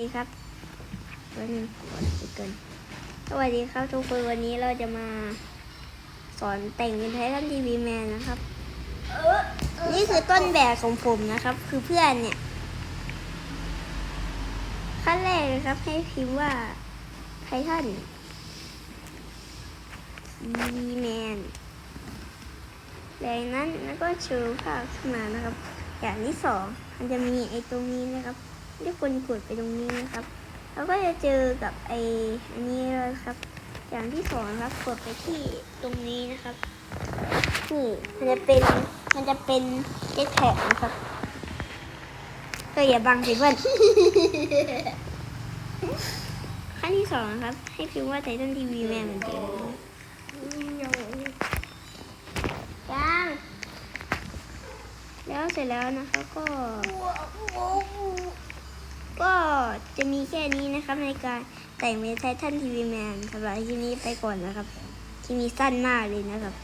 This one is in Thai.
สวัสดีครับวันนี้ก่อนไปเกินสวัสดีครับทุกคนวันนี้เราจะมาสอนแต่งเป็นไททันทีวีแมนนะครับ นี่คือต้นแบบของผมนะครับ คือเพื่อนเนี่ย ขั้นแรกนะครับ ให้พิมพ์ว่าไททันทีวีแมนจากนั้นแล้วก็ชูภาพขึ้นมานะครับ อย่างที่สองมันจะมีไอ้ตรงนี้นะครับ ที่คนกดไปตรงนี้นะครับแล้วก็จะเจอกับไออันนี้เลยครับ อย่างที่สองนะครับกดไปที่ตรงนี้นะครับนี่มันจะเป็นมันจะเป็นเจ็ตแพ็กนะครับก็อย่าบังสิเพื่อนขั้นที่สองนะครับ ให้พิมพ์ว่าไททันทีวีแมนเหมือนเดิมยังแล้วเสร็จแล้วนะคะก็ก็ จะมีแค่นี้นะครับ ในการแต่งเมทไททันทีวีแมนสำหรับที่นี้ไปก่อนนะครับ ที่นี้สั้นมากเลยนะครับ